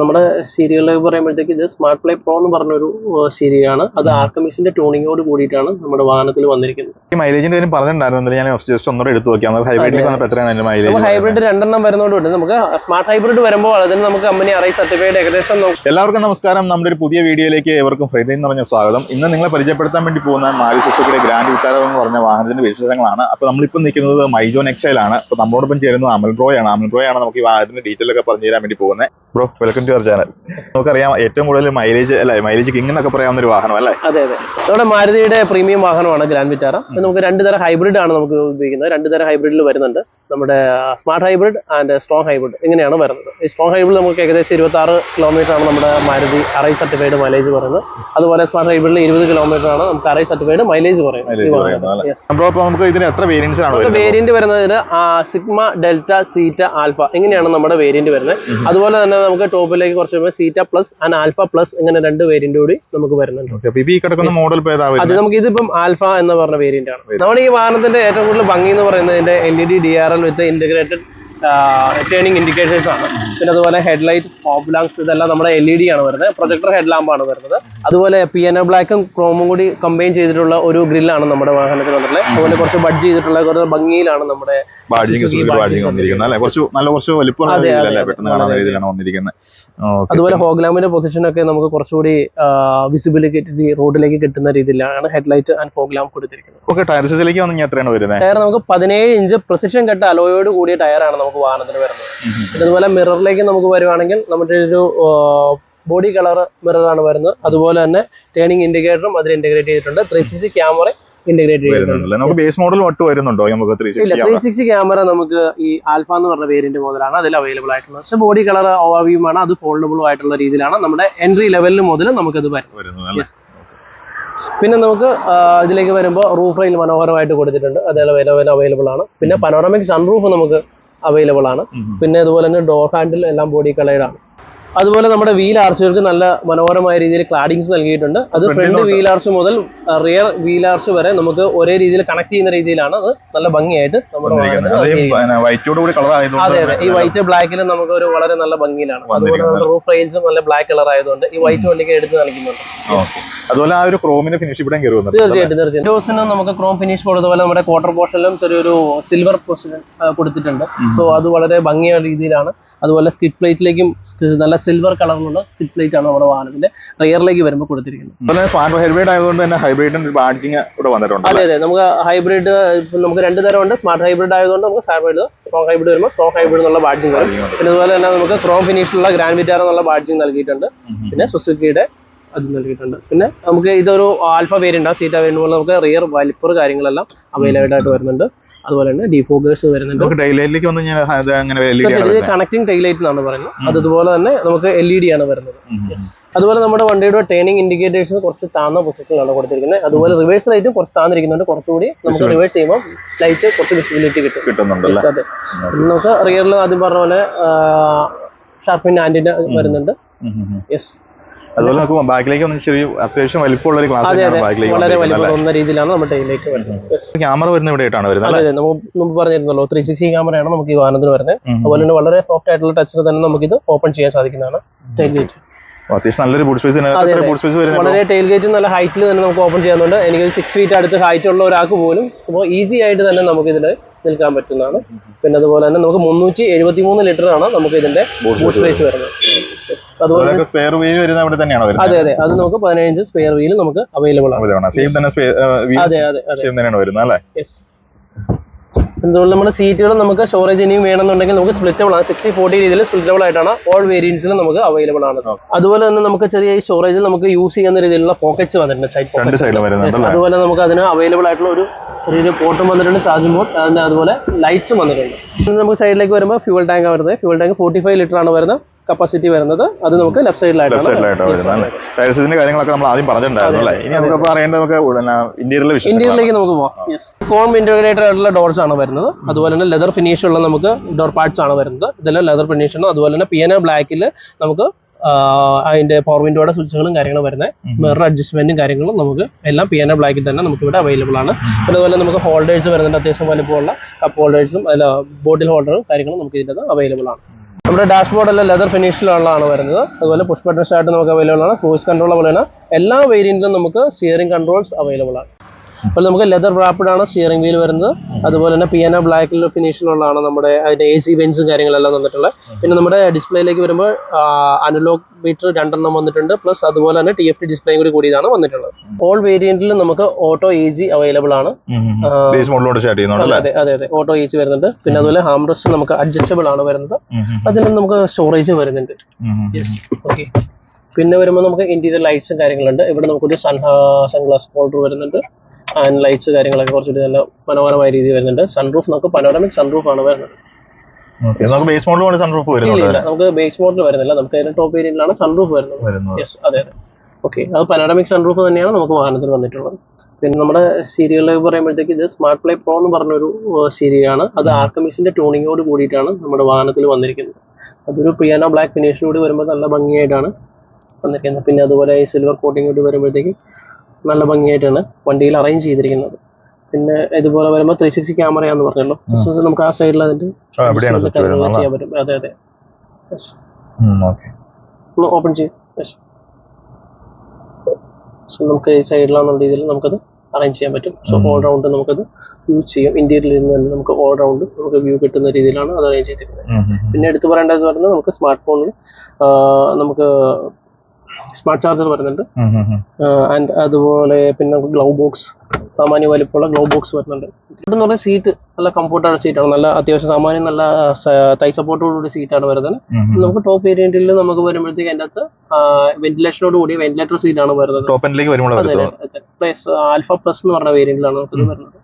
നമ്മുടെ സീരിയലിൽ പറയുമ്പോഴത്തേക്ക് ഇത് സ്മാർട്ട് പ്ലേ പ്രോ എന്ന് പറഞ്ഞൊരു സീരിയലാണ് അത് ആർക്കമിസിന്റെ ടൂണിങ്ങോട് കൂടിയിട്ടാണ് നമ്മുടെ വാഹനത്തിൽ വന്നിരിക്കുന്നത്. ഈ മൈലേജിന്റെ കാര്യം പറഞ്ഞിട്ടുണ്ടായിരുന്നു. ഞാൻ ജസ്റ്റ് ഒന്നോടെ എടുത്ത് നോക്കിയാൽ വന്നപ്പോൾ എത്രയാണ് മൈലേജ് ഹൈബ്രിഡ് രണ്ടെണ്ണം വരുന്നതുകൊണ്ട് നമുക്ക് സ്മാർട്ട് ഹൈബ്രിഡ് വരുമ്പോൾ അതിന് നമുക്ക് കമ്പനി അറൈ സർട്ടിഫൈഡ് ഏകദേശം നോക്കാം. എല്ലാവർക്കും നമസ്കാരം. നമ്മുടെ ഒരു പുതിയ വീഡിയോയിലേക്ക് ഏവർക്കും ഹൃദയം എന്ന് പറഞ്ഞ സ്വാഗതം. ഇന്ന് നിങ്ങളെ പരിചയപ്പെടുത്താൻ വേണ്ടി പോകുന്ന മാരി സുസുക്കിയുടെ ഗ്രാൻഡ് വിത്താരം എന്ന് പറഞ്ഞ വാഹനത്തിന്റെ വിശേഷങ്ങളാണ്. അപ്പോൾ നമ്മളിപ്പോൾ നിൽക്കുന്നത് മൈജോൺ എക്സൈലാണ് അപ്പോൾ നമ്മളോടൊപ്പം ചേരുന്നത് അമൽ റോയാണ് അമൽ റോയാണ് നമുക്ക് ഈ വാഹനത്തിന്റെ ഡീറ്റെയിൽ ഒക്കെ പറഞ്ഞു തരാൻ വേണ്ടി പോകുന്നത്. Bro welcome to for channel നമുക്കറിയാം ഏറ്റവും കൂടുതൽ മൈലേജ് അല്ലെ മൈലേജ് കിങ് എന്നൊക്കെ പറയാവുന്ന ഒരു വാഹനം അല്ലേ? അതെ അതെ. നമ്മുടെ മാരുതിയുടെ പ്രീമിയം വാഹനമാണ് ഗ്രാൻഡ് വിറ്റാറ നമുക്ക് രണ്ട് തരം ഹൈബ്രിഡ് ആണ് നമുക്ക് ഉപയോഗിക്കുന്നത്. രണ്ട് തരം ഹൈബ്രിഡിൽ വരുന്നുണ്ട്. നമ്മുടെ smart hybrid and strong hybrid ഇങ്ങനെയാണ് വരുന്നത്. ഈ സ്ട്രോങ് ഹൈബ്രിഡ് നമുക്ക് ഏകദേശം ഇരുപത്തി ആറ് കിലോമീറ്റർ ആണ് നമ്മുടെ മാരുതി അറൈ സർട്ടിഫൈഡ് മൈലേജ് പറയുന്നത്. അതുപോലെ സ്മാർട്ട് ഹൈബ്രിഡിൽ ഇരുപത് കിലോമീറ്റർ ആണ് നമുക്ക് അറൈ സർട്ടിഫൈഡ് മൈലേജ് പറയുന്നത്. വേരിയന്റ് വരുന്നതിന് സിഗ്മ ഡെൽറ്റ സീറ്റ ആൽഫ ഇങ്ങനെയാണ് നമ്മുടെ വേരിയന്റ് വരുന്നത്. അതുപോലെ തന്നെ നമുക്ക് ടോപ്പിലേക്ക് കുറച്ച് സീറ്റ പ്ലസ് ആൻഡ് ആൽഫ പ്ലസ് ഇങ്ങനെ രണ്ട് വേരിയന്റ് കൂടി നമുക്ക് വരുന്നുണ്ട്. മോഡൽ അത് നമുക്ക് ഇതിപ്പം ആൽഫ എന്ന് പറഞ്ഞ വേരിയന്റ് ആണ്. നമ്മുടെ ഈ വാഹനത്തിന്റെ ഏറ്റവും കൂടുതൽ ഭംഗി എന്ന് പറയുന്നത് L E D D R L with integrated turning indicators ആണ്. പിന്നെ അതുപോലെ ഹെഡ്ലൈറ്റ് ഫോബ് ലാങ്സ് ഇതെല്ലാം നമ്മുടെ എൽ ഇ ഡി ആണ് വരുന്നത്. പ്രൊജക്ടർ ഹെഡ് ആണ് വരുന്നത്. അതുപോലെ പിയാനോ ബ്ലാക്കും ക്രോമും കൂടി കമ്പൈൻ ചെയ്തിട്ടുള്ള ഒരു ഗ്രില്ലാണ് നമ്മുടെ വാഹനത്തിൽ വന്നിട്ടുള്ളത്. അതുപോലെ കുറച്ച് ബഡ്ജ് ചെയ്തിട്ടുള്ള കുറച്ച് ഭംഗിയിലാണ് നമ്മുടെ അതുപോലെ ഹോഗ്ലാമിന്റെ പൊസിഷൻ ഒക്കെ നമുക്ക് കുറച്ചുകൂടി വിസിബിലിറ്റി റോഡിലേക്ക് കിട്ടുന്ന രീതിയിലാണ് ഹെഡ്ലൈറ്റ് ആൻഡ് ഹോഗ്ലാം കൊടുത്തിരിക്കുന്നത്. ടയർ നമുക്ക് പതിനേഴ് ഇഞ്ച് പ്രൊസിഷൻ കെട്ട അലോയോട് കൂടിയ ടയറാണ് നമുക്ക് വാഹനത്തിന് വരുന്നത്. പിന്നെ അതുപോലെ മിററിലേക്ക് നമുക്ക് വരുവാണെങ്കിൽ നമ്മുടെ ഒരു ബോഡി കളർ മിററാണ് വരുന്നത്. അതുപോലെ തന്നെ ടേണിംഗ് ഇൻഡിക്കേറ്ററും അതിൽ ഇന്റഗ്രേറ്റ് ചെയ്തിട്ടുണ്ട്. ത്രീ സിക്സ്റ്റി ക്യാമറ ഇന്റഗ്രേറ്റ് ചെയ്തിട്ടുണ്ട്. നമുക്ക് ബേസ് മോഡൽ ഒട്ട് വരുന്നുണ്ടോ? നമുക്ക് ഇല്ല ത്രീ സിക്സ്റ്റി ക്യാമറ നമുക്ക് ഈ ആൽഫ എന്ന് പറഞ്ഞ വേരിയന്റ് മുതലാണ് അതിൽ അവൈലബിൾ ആയിട്ടുള്ളത്. പക്ഷേ ബോഡി കളർ ഓവർവ്യൂമാണ് അത് ഫോൾഡബിളും ആയിട്ടുള്ള രീതിയിലാണ് നമ്മുടെ എൻട്രി ലെവലിൽ മുതൽ നമുക്കത് വരും. പിന്നെ നമുക്ക് ഇതിലേക്ക് വരുമ്പോൾ റൂഫ് റെയിൽ മനോഹരമായിട്ട് കൊടുത്തിട്ടുണ്ട്. അതേപോലെ അവൈലബിൾ ആണ്. പിന്നെ പനോറമിക് സൺറൂഫ് നമുക്ക് അവൈലബിൾ ആണ്. പിന്നെ അതുപോലെ തന്നെ ഡോർ ഹാൻഡിൽ എല്ലാം ബോഡി കളേഡ് ആണ്. അതുപോലെ നമ്മുടെ വീൽ ആർച്ചുകൾക്ക് നല്ല മനോഹരമായ രീതിയിൽ ക്ലാഡിങ്സ് നൽകിയിട്ടുണ്ട്. അത് ഫ്രണ്ട്. വീൽ ആർച്ച് മുതൽ റിയർ വീൽ ആർച്ച് വരെ നമുക്ക് ഒരേ രീതിയിൽ കണക്ട് ചെയ്യുന്ന രീതിയിലാണ്. അത് നല്ല ഭംഗിയായിട്ട് നമ്മുടെ അതെ അതെ ഈ വൈറ്റ് ബ്ലാക്കിൽ നമുക്ക് ഒരു വളരെ നല്ല ഭംഗിയിലാണ്. അതുപോലെ നമ്മുടെ റൂഫ് റെയിൽസും നല്ല ബ്ലാക്ക് കളർ ആയതുകൊണ്ട് ഈ വൈറ്റ് വണ്ടിക്ക് എടുത്ത് നൽകുന്നുണ്ട് അതുപോലെ ആ ഒരു ക്രോമിന്റെ ഫിനിഷ് ഇവിടെ തീർച്ചയായിട്ടും തീർച്ചയായിട്ടും. ഡോസിന് നമുക്ക് ക്രോം ഫിനിഷ് കൊടുത്തപോലെ നമ്മുടെ ക്വാർട്ടർ പോർഷനിലും ചെറിയൊരു സിൽവർ പോർഷൻ കൊടുത്തിട്ടുണ്ട്. സോ അത് വളരെ ഭംഗിയായ രീതിയിലാണ്. അതുപോലെ സ്കിഡ് പ്ലേറ്റിലേക്കും നല്ല സിൽവർ കളറിലുള്ള സ്കിഡ് പ്ലേറ്റ് ആണ് നമ്മുടെ വാഹനത്തിന്റെ റിയറിലേക്ക് വരുമ്പോൾ കൊടുത്തിരിക്കുന്നത്. ഹൈബ്രിഡ് ആയതുകൊണ്ട് തന്നെ ഹൈബ്രിഡിന്റെ ബാഡ്ജിങ് ഇവിടെ വന്നിട്ടുണ്ട് അതെ അതെ. നമുക്ക് ഹൈബ്രിഡ് നമുക്ക് രണ്ട് തരമുണ്ട്. സ്മാർട്ട് ഹൈബ്രിഡ് ആയതുകൊണ്ട് നമുക്ക് ഹൈബ്രിഡ് സ്ട്രോങ് ഹൈബ്രിഡ് വരുമ്പോൾ സ്ട്രോങ് ഹൈബ്രിഡ് എന്നുള്ള ബാഡ്ജിങ് വരും. പിന്നെ അതുപോലെ തന്നെ നമുക്ക് ക്രോം ഫിനിഷിലുള്ള ഗ്രാൻഡ് വിറ്റാർ എന്നുള്ള ബാഡ്ജിങ് നൽകിയിട്ടുണ്ട്. പിന്നെ സുസുക്കിയുടെ അത് നൽകിയിട്ടുണ്ട്. പിന്നെ നമുക്ക് ഇതൊരു ആൽഫ വേരിയന്റ് ആ സീറ്റ വേരിയന്റ് പോലെ നമുക്ക് റിയർ വലിപ്പർ കാര്യങ്ങളെല്ലാം അവൈലബിൾ ആയിട്ട് വരുന്നുണ്ട്. അതുപോലെ തന്നെ ഡിഫോക്കേഴ്സ് വരുന്നുണ്ട്. ഇത്. കണക്ടിങ് ടൈലൈറ്റ് എന്നാണ് പറയുന്നത്. അത് അതുപോലെ തന്നെ നമുക്ക് എൽ ഇ ഡി ആണ് വരുന്നത്. അതുപോലെ നമ്മുടെ വണ്ടിയുടെ ടേണിംഗ് ഇൻഡിക്കേറ്റേഴ്സ് കുറച്ച് താഴ്ന്ന പൊസിഷനിലാണ് കൊടുത്തിരിക്കുന്നത്. അതുപോലെ റിവേഴ്സ് ലൈറ്റും കുറച്ച് താന്നിരിക്കുന്നുണ്ട്. കുറച്ചുകൂടി നമുക്ക് റിവേഴ്സ് ചെയ്യുമ്പോൾ ലൈറ്റ് കുറച്ച് വിസിബിലിറ്റി കിട്ടും. കിട്ടുന്നുണ്ട് അതെ. പിന്നെ നമുക്ക് റിയറിൽ ആദ്യം പറഞ്ഞ പോലെ ഷാർപ്പിന്റെ ആന്റിന വരുന്നുണ്ട്. യെസ് അതുപോലെ നമുക്ക് ബാക്കിലേക്ക് ഒന്ന് ചെറിയ അത്യാവശ്യം വലിപ്പമുള്ള ഒരു ക്ലാസ് ബാക്കിലേക്ക് വളരെ രീതിയിലാണ് നമ്മുടെ വരുന്നത്. ക്യാമറ വരുന്ന ഇവിടെ ആയിട്ടാണ് വരുന്നത് അതെ നമുക്ക് പറഞ്ഞിരുന്നല്ലോ ത്രീ സിക്സ്റ്റി ക്യാമറയാണ് നമുക്ക് ഈ വാഹനത്തിന് വരുന്നത്. അതുപോലെ തന്നെ വളരെ സോഫ്റ്റ് ആയിട്ടുള്ള ടച്ചിൽ തന്നെ നമുക്ക് ഇത് ഓപ്പൺ ചെയ്യാൻ സാധിക്കുന്നതാണ്. അത്യാവശ്യം നല്ലൊരു ബൂട്ട് സ്പേസ്. ബൂട്ട് സ്പേസ് വളരെ ടൈൽ ഗേറ്റ് നല്ല ഹൈറ്റിൽ തന്നെ നമുക്ക് ഓപ്പൺ ചെയ്യാനുണ്ട്. എനിക്ക് സിക്സ് ഫീറ്റ് അടുത്ത് ഹൈറ്റ് ഉള്ള ഒരാൾക്ക് പോലും അപ്പോൾ ഈസി ആയിട്ട് തന്നെ നമുക്ക് ഇതിൽ നിൽക്കാൻ പറ്റുന്നതാണ്. പിന്നെ അതുപോലെ തന്നെ നമുക്ക് മുന്നൂറ്റി എഴുപത്തി മൂന്ന് ലിറ്റർ ആണ് നമുക്ക് ഇതിന്റെ ബൂട്ട് സ്പേസ് വരുന്നത്. അതുപോലെ സ്പെയർ വീൽ വരുന്ന അവിടെ തന്നെയാണോ വരുന്നത്? അതെ അതെ. അത് നമുക്ക് പതിനഞ്ച് സ്പെയർ വീൽ നമുക്ക് അവൈലബിൾ ആണ്. അതെ അതെ അതെ. തന്നെയാണ് വരുന്നത് അല്ലേ? അതുപോലെ നമ്മുടെ സീറ്റുകൾ നമുക്ക് സ്റ്റോറേജ് ഇനിയും വേണമെന്നുണ്ടെങ്കിൽ നമുക്ക് സ്പ്ലിറ്റബിൾ ആണ്. സിക്സ്റ്റി ഫോർട്ടി രീതിയിൽ സ്പ്ലിറ്റബിൾ ആയിട്ടാണ് ഓൾ വേരിയൻസിലും നമുക്ക് അവൈലബിൾ ആണ്. അതുപോലെ തന്നെ നമുക്ക് ചെറിയ ഈ സ്റ്റോറേജിൽ നമുക്ക് യൂസ് ചെയ്യുന്ന രീതിയിലുള്ള പോക്കറ്റ്സ് വന്നിട്ടുണ്ട്. സൈഡ് പോക്കറ്റ് അതുപോലെ നമുക്ക് അതിന് അവൈലബിൾ ആയിട്ടുള്ള ഒരു ചെറിയൊരു പോട്ടും വന്നിട്ടുണ്ട് ചാർജിംഗ് പോർട്ട് അതിന് അതുപോലെ ലൈറ്റ്സും വന്നിട്ടുണ്ട്. നമുക്ക് സൈഡിലേക്ക് വരുമ്പോൾ ഫ്യൂൾ ടാങ്ക് വരുന്നത്. Fuel tank forty five litre ആണ് വരുന്നത്. കപ്പാസിറ്റി വരുന്നത് അത് നമുക്ക് ലെഫ്റ്റ് സൈഡിലായിട്ടാണ് ടയർസിന്റെ കാര്യങ്ങളൊക്കെ നമ്മൾ ആദ്യം പറഞ്ഞിട്ടുണ്ടായിരുന്നു അല്ലേ? ഇനി നമുക്ക് അറിയേണ്ടത് നമുക്ക് ഇന്റീരിയറിലെ ഇന്റീരിയറിലേക്ക് നമുക്ക് പോവാം. കോം ഇന്റഗ്രേറ്റഡ് ആയിട്ടുള്ള ഡോർസ് ആണ് വരുന്നത്. അതുപോലെ തന്നെ ലെതർ ഫിനിഷ് ഉള്ള നമുക്ക് ഡോർ പാർട്സ് ആണ് വരുന്നത്. ഇതെല്ലാം ലെതർ ഫിനിഷ് ആണ് അതുപോലെ തന്നെ പിയനോ ബ്ലാക്കിൽ നമുക്ക് അതിന്റെ പവർ വിൻഡോയുടെ സ്വിച്ചുകളും കാര്യങ്ങളും വരുന്നത്. മിറർ അഡ്ജസ്റ്റ്മെന്റും കാര്യങ്ങളും നമുക്ക് എല്ലാം പി എൻ എ ബ്ലാക്കിൽ തന്നെ നമുക്ക് ഇവിടെ അവൈലബിൾ ആണ് അതുപോലെ നമുക്ക് ഹോൾഡേഴ്സ് വരുന്നുണ്ട്. അത്യാവശ്യം വലുപ്പമുള്ള കപ്പ് ഹോൾഡേഴ്സും അല്ല ബോട്ടിൽ ഹോൾഡറും കാര്യങ്ങളും നമുക്ക് ഇതിന്റെ അവൈലബിൾ ആണ്. നമ്മുടെ ഡാഷ്ബോർഡ് എല്ലാം ലെതർ ഫിനിഷിലുള്ളതാണ് വരുന്നത്. അതുപോലെ പുഷ് ബട്ടൺ സ്റ്റാർട്ട് നമുക്ക് അവൈലബിൾ ആണ്. ക്രൂസ് കൺട്രോൾ പോലെയാണ് എല്ലാ വേരിയന്റിലും നമുക്ക് സ്റ്റിയറിംഗ് കൺട്രോൾസ് അവൈലബിൾ ആണ്. അപ്പോൾ നമുക്ക് ലെതർ റാപ്പിഡ് ആണ് സ്റ്റിയറിംഗ് വീൽ വരുന്നത്. അതുപോലെ തന്നെ പിയാനോ ബ്ലാക്കിൽ ഫിനിഷിലുള്ളതാണ് നമ്മുടെ അതിന്റെ എ സി ബെഞ്ചും കാര്യങ്ങളെല്ലാം വന്നിട്ടുള്ളത് പിന്നെ നമ്മുടെ ഡിസ്പ്ലേയിലേക്ക് വരുമ്പോൾ അനലോഗ് മീറ്റർ രണ്ടെണ്ണം വന്നിട്ടുണ്ട്. പ്ലസ് അതുപോലെ തന്നെ ടി എഫ് ടി ഡിസ്പ്ലേയും കൂടി കൂടിയതാണ് വന്നിട്ടുള്ളത്. ഓൾ വേരിയന്റിൽ നമുക്ക് ഓട്ടോ എ ജി അവൈലബിൾ ആണ്. അതെ അതെ അതെ ഓട്ടോ എ സി വരുന്നുണ്ട്. പിന്നെ അതുപോലെ ഹാംറസ്റ്റ് നമുക്ക് അഡ്ജസ്റ്റബിൾ ആണ് വരുന്നത്. അതിന് നമുക്ക് സ്റ്റോറേജ് വരുന്നുണ്ട്. യെസ് ഓക്കെ പിന്നെ വരുമ്പോൾ നമുക്ക് ഇന്റീരിയർ ലൈറ്റ്സും കാര്യങ്ങളുണ്ട്. ഇവിടെ നമുക്കൊരു സൺ സൺഗ്ലാസ് ഹോൾഡർ വരുന്നുണ്ട്. ആൻഡ് ലൈറ്റ്സ് കാര്യങ്ങളൊക്കെ കുറച്ചുകൂടി നല്ല മനോഹരമായ രീതിയിൽ വരുന്നുണ്ട്. സൺറൂഫ് നമുക്ക് പനോറമിക് സൺറൂഫ് ആണ് വരുന്നത്. നമുക്ക് ബേസ് മോഡൽ സൺറൂഫ് ഇല്ല നമുക്ക് ബേസ് മോഡൽ വരുന്നില്ല. നമുക്ക് അതിന്റെ ടോപ്പ് വേരിയന്റിലാണ് സൺറൂഫ് വരുന്നത്. യെസ് അതെ അതെ. ഓക്കെ അത് പനോറമിക് സൺറൂഫ് തന്നെയാണ് നമുക്ക് വാഹനത്തിൽ വന്നിട്ടുള്ളത്. പിന്നെ നമ്മുടെ സീരിയൽ പറയുമ്പോഴത്തേക്ക് ഇത് സ്മാർട്ട് പ്ലേ പ്രോ എന്ന് പറഞ്ഞൊരു സീരിയലാണ് അത് ആർക്കമിസിന്റെ ടൂണിങ്ങോട് കൂടിയിട്ടാണ് നമ്മുടെ വാഹനത്തിൽ വന്നിരിക്കുന്നത്. അതൊരു പിയാനോ ബ്ലാക്ക് ഫിനിഷിലൂടെ വരുമ്പോൾ നല്ല ഭംഗിയായിട്ടാണ് വന്നിരിക്കുന്നത്. പിന്നെ അതുപോലെ ഈ സിൽവർ കോട്ടിംഗ് കൂടി വരുമ്പോഴത്തേക്കും നല്ല ഭംഗിയായിട്ടാണ് വണ്ടിയിൽ അറേഞ്ച് ചെയ്തിരിക്കുന്നത്. പിന്നെ ഇതുപോലെ വരുമ്പോൾ ത്രീ സിക്സ്റ്റി ക്യാമറയാന്ന് പറഞ്ഞല്ലോ. നമുക്ക് ആ സൈഡിൽ അതിന്റെ? ചെയ്യാൻ പറ്റും. അതെ അതെ. ഓപ്പൺ ചെയ്യും. നമുക്ക് ഈ സൈഡിലാണെന്ന രീതിയിൽ നമുക്കത് അറേഞ്ച് ചെയ്യാൻ പറ്റും. സോ. ഓൾ റൗണ്ട് നമുക്കത് യൂസ് ചെയ്യും. ഇന്ത്യയിൽ നിന്ന് തന്നെ നമുക്ക് ഓൾ റൗണ്ട് നമുക്ക് വ്യൂ കിട്ടുന്ന രീതിയിലാണ് അത് അറേഞ്ച് ചെയ്തിരിക്കുന്നത്. പിന്നെ എടുത്തു പറയേണ്ടത് പറഞ്ഞാൽ നമുക്ക് സ്മാർട്ട് ഫോണിൽ നമുക്ക് സ്മാർട്ട് ചാർജർ വരുന്നുണ്ട്. ആൻഡ് അതുപോലെ പിന്നെ നമുക്ക് ഗ്ലൗ ബോക്സ് സാമാന്യ വലിപ്പമുള്ള ഗ്ലൗ ബോക്സ് വരുന്നുണ്ട്. എന്ന് പറഞ്ഞാൽ സീറ്റ് നല്ല കംഫോർട്ടാണ് സീറ്റ് ആണ്. നല്ല അത്യാവശ്യം സാമാന്യം നല്ല തൈ സപ്പോർട്ടോടുകൂടി സീറ്റാണ് വരുന്നത്. നമുക്ക് ടോപ്പ് വേരിയന്റിൽ നമുക്ക് വരുമ്പോഴത്തേക്ക് അതിന്റെ അകത്ത് വെന്റിലേഷനോട് കൂടി വെന്റിലേറ്റർ സീറ്റ് ആണ് വരുന്നത്. പ്ലസ് ആൽഫ പ്ലസ് എന്ന് പറഞ്ഞ വേരിയന്റിലാണ് നമുക്കിത് വരുന്നത്.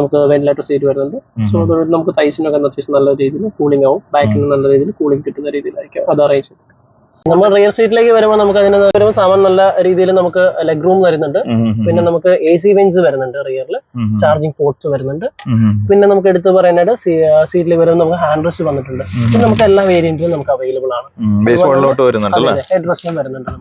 നമുക്ക് വെന്റിലേറ്റർ സീറ്റ് വരുന്നത് സോ അതുകൊണ്ട് നമുക്ക് തൈസിനൊക്കെ അത്യാവശ്യം നല്ല രീതിയിൽ കൂളിംഗ് ആവും. ബാക്കിന് നല്ല രീതിയിൽ കൂളിംഗ് കിട്ടുന്ന രീതിയിലായിരിക്കും അത് അറേഞ്ച് ചെയ്യും നമ്മൾ റിയർ സീറ്റിലേക്ക് വരുമ്പോൾ നമുക്ക് അതിന് വരുമ്പോൾ സാമാൻ നല്ല രീതിയിൽ നമുക്ക് ലെഗ് റൂം വരുന്നുണ്ട്. പിന്നെ നമുക്ക് എ സി വെഞ്ച് വരുന്നുണ്ട് റിയറിൽ ചാർജിങ് പോർട്സ് വരുന്നുണ്ട്. പിന്നെ നമുക്ക് എടുത്ത് പറയാനായിട്ട് സീറ്റിൽ വരുമ്പോൾ നമുക്ക് ഹാൻഡ് റെസ്റ്റ് വന്നിട്ടുണ്ട്. പിന്നെ നമുക്ക് എല്ലാ വേരിയന്റിലും നമുക്ക് അവൈലബിൾ ആണ്. ഹെഡ് റെസ്റ്റും വരുന്നുണ്ട്.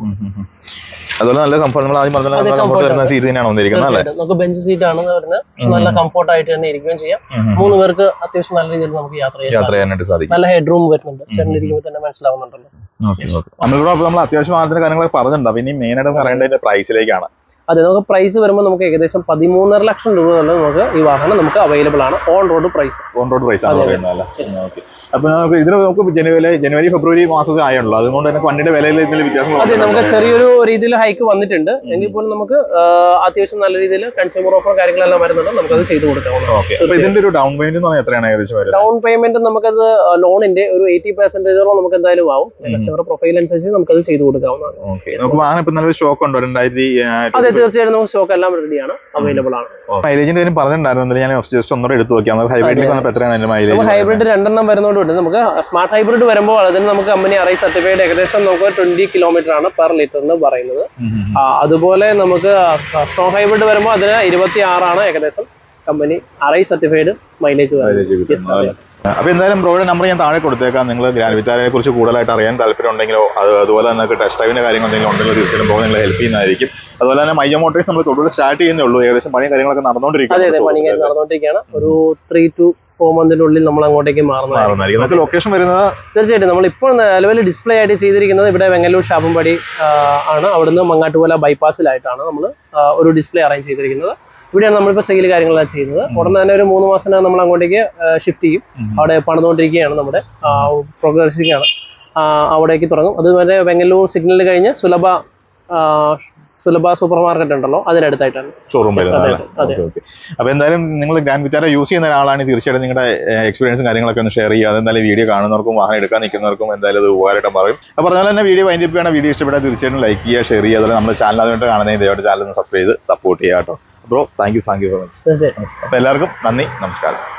അതുപോലെ നല്ല കംഫർട്ട് നമ്മൾ ആദ്യം പറഞ്ഞ നല്ല കംഫർട്ട് വരുന്ന. സീറ്റ് തന്നെയാണ് വന്നിരിക്കുന്നത് അല്ലേ? നമുക്ക് ബെഞ്ച് സീറ്റ് ആണ് വരുന്നത് നല്ല കംഫർട്ട് ആയിട്ട് തന്നെ ഇരിക്കുകയും ചെയ്യാം. മൂന്ന് പേർക്ക് അത്യാവശ്യം നല്ല രീതിയിൽ നമുക്ക് യാത്ര ചെയ്യാം യാത്ര ചെയ്യാനായിട്ട് സാധിക്കും. നല്ല ഹെഡ് റൂം വരുന്നുണ്ട് ചേട്ടനിരിക്കുമ്പോൾ തന്നെ മനസ്സിലാവുന്നുണ്ടല്ലോ. നമ്മൾ അത്യാവശ്യം ആദ്യത്തെ കാര്യങ്ങളൊക്കെ പറഞ്ഞിട്ടുണ്ട്. ഇനി മെയിൻ ആയിട്ട് പറയേണ്ടതിന്റെ പ്രൈസിലേക്കാണ് അതെ നമുക്ക് പ്രൈസ് വരുമ്പോൾ നമുക്ക് ഏകദേശം പതിമൂന്നര ലക്ഷം രൂപ നമുക്ക് ഈ വാഹനം നമുക്ക് അവൈലബിൾ ആണ്. On road price on road price അതെ, അതെ. അപ്പൊ നമുക്ക് ഇതിന് നമുക്ക് ജനുവരി ജനുവരി ഫെബ്രുവരി മാസത്തിൽ ആയുള്ളൂ. അതുകൊണ്ട് തന്നെ വണ്ടിയുടെ വിലയിൽ വ്യത്യാസം അതെ നമുക്ക് ചെറിയൊരു രീതിയിൽ ഹൈക്ക് വന്നിട്ടുണ്ട്. എങ്കിൽ പോലും നമുക്ക് അത്യാവശ്യം നല്ല രീതിയിൽ കൺസ്യൂമർ ഓഫർ കാര്യങ്ങളെല്ലാം വരുന്നുണ്ട്. നമുക്ക് ചെയ്തു കൊടുക്കാവുന്നതാണ്. ഇതിന്റെ ഒരു ഡൗൺ പേയ്മെന്റ് എത്രയാണ് ഏകദേശം ഡൗൺ പേയ്മെന്റ് നമുക്കത് ലോണിന്റെ ഒരു എയ്റ്റി പെർസെന്റേജോളം നമുക്ക് എന്തായാലും ആവും. കസ്റ്റമർ പ്രൊഫൈൽ അനുസരിച്ച് നമുക്ക് അത് ചെയ്തു കൊടുക്കാവുന്നതാണ്. നമുക്ക് വാഹനം ഇപ്പൊ നല്ലൊരു സ്റ്റോക്ക് ഉണ്ടോ? രണ്ടായിരത്തി അതെ തീർച്ചയായിട്ടും നമുക്ക് സ്റ്റോക്ക് എല്ലാം റെഡിയാണ് അവൈലബിൾ ആണ് മൈലേജിന്റെ കാര്യം പറഞ്ഞിട്ടുണ്ടായിരുന്നു ഞാൻ ജസ്റ്റ് ഒന്നുകൂടെ എടുത്ത് നോക്കിയാൽ ഹൈബ്രിഡ് വന്നപ്പോൾ എത്രയാണ് മൈലേജ് ഹൈബ്രിഡ് രണ്ടെണ്ണം വരുന്നതുകൊണ്ട് നമുക്ക് സ്മാർട്ട് ഹൈബ്രിഡ് വരുമ്പോൾ അതിന് നമുക്ക് കമ്പനി അറൈ സർട്ടിഫൈഡ് ഏകദേശം നമുക്ക് ട്വന്റി കിലോമീറ്റർ ആണ് പെർ ലിറ്റർ എന്ന് പറയുന്നത്. അതുപോലെ നമുക്ക് സ്ട്രോങ് ഹൈബ്രിഡ് വരുമ്പോൾ അതിന് ഇരുപത്തി ആറാണ് ഏകദേശം കമ്പനി അറൈ സർട്ടിഫൈഡ് മൈലേജ് വരുന്നത്. Yes, അതെ. അപ്പൊ എന്തായാലും ബ്രോയുടെ നമ്പർ ഞാൻ താഴെ കൊടുത്തേക്കാം. നിങ്ങൾ ഗ്രാൻഡ് വിറ്റാറിനെ കുറിച്ച് കൂടുതലായിട്ട് അറിയാൻ താല്പര്യം ഉണ്ടെങ്കിലോ അത് അതുപോലെ തന്നെ നിങ്ങൾക്ക് ടെസ്റ്റ് ഡ്രൈവിന്റെ കാര്യങ്ങൾ എന്തെങ്കിലും ഉണ്ടെങ്കിൽ തീർച്ചയായും ബ്രോ നിങ്ങളെ ഹെൽപ്പ് ചെയ്യുന്നതായിരിക്കും. അതുപോലെ തന്നെ മൈജോ മോട്ടോഴ്സ് നമ്മൾ തൊടുപുഴ സ്റ്റാർട്ട് ചെയ്യുന്നേ ഉള്ളൂ. ഏകദേശം പണി കാര്യങ്ങളൊക്കെ അതെ അതെ നടന്നുകൊണ്ടിരിക്കും പണി കാര്യം നടന്നുകൊണ്ടിരിക്കുകയാണ്. ഒരു ത്രീ ടു ഫോർ മന്തിനുള്ളിൽ നമ്മൾ അങ്ങോട്ടേക്ക് മാറുന്നതായിരിക്കും. നമുക്ക് ലൊക്കേഷൻ വരുന്നത് തീർച്ചയായിട്ടും. നമ്മൾ ഇപ്പോൾ നിലവിൽ ഡിസ്പ്ലേ ആയിട്ട് ചെയ്തിരിക്കുന്നത് ഇവിടെ വെങ്ങല്ലൂർ ഷാപ്പുംപടി ആണ്. അവിടുന്ന് മങ്ങാട്ടുപോല ബൈപ്പാസിലായിട്ടാണ് നമ്മൾ ഒരു ഡിസ്പ്ലേ അറേഞ്ച് ചെയ്തിരിക്കുന്നത്. ഇവിടെയാണ് നമ്മളിപ്പോൾ സെയിൽ കാര്യങ്ങളെല്ലാം ചെയ്യുന്നത്. ഉടനെ തന്നെ ഒരു മൂന്ന് മാസത്തിനകം നമ്മൾ അങ്ങോട്ടേക്ക് ഷിഫ്റ്റ് ചെയ്യും. അവിടെ പണിതുകൊണ്ടിരിക്കുകയാണ് നമ്മുടെ പ്രോഗ്രസിംഗ് ആണ് അവിടേക്ക് തുടങ്ങും. അതുപോലെ വെങ്ങല്ലൂർ സിഗ്നൽ കഴിഞ്ഞ് സുലഭ സുലഭ സൂപ്പർ മാർക്കറ്റ് ഉണ്ടല്ലോ അതിനടുത്തായിട്ടാണ് ഷോറൂം. അപ്പൊ എന്തായാലും നിങ്ങൾ ഗ്രാൻഡ് വിറ്റാര യൂസ് ചെയ്യുന്ന ഒരാളാണ്. തീർച്ചയായിട്ടും നിങ്ങളുടെ എക്സ്പീരിയൻസും കാര്യങ്ങളൊക്കെ ഒന്ന് ഷെയർ ചെയ്യുക. അതെന്തായാലും വീഡിയോ കാണുന്നവർക്കും വാഹനം എടുക്കാൻ നിൽക്കുന്നവർക്കും എന്തായാലും അത് ഉപകാരമായിട്ട് പറയും അപ്പോൾ പറഞ്ഞാൽ തന്നെ വീഡിയോ വൈൻഡ് ചെയ്യണം വീഡിയോ ഇഷ്ടപ്പെട്ടാൽ തീർച്ചയായിട്ടും ലൈക്ക് ചെയ്യുക ഷെയർ ചെയ്യുക. അതുപോലെ നമ്മുടെ ചാനൽ അതുകൊണ്ട് കാണുന്നതിന് ദയവായിട്ട് ചാനൽ സബ്സ്ക്രൈബ് ചെയ്ത് സപ്പോർട്ട് ചെയ്യുക കേട്ടോ. Bro thank you thank you so much അപ്പോൾ എല്ലാവർക്കും നന്ദി നമസ്കാരം.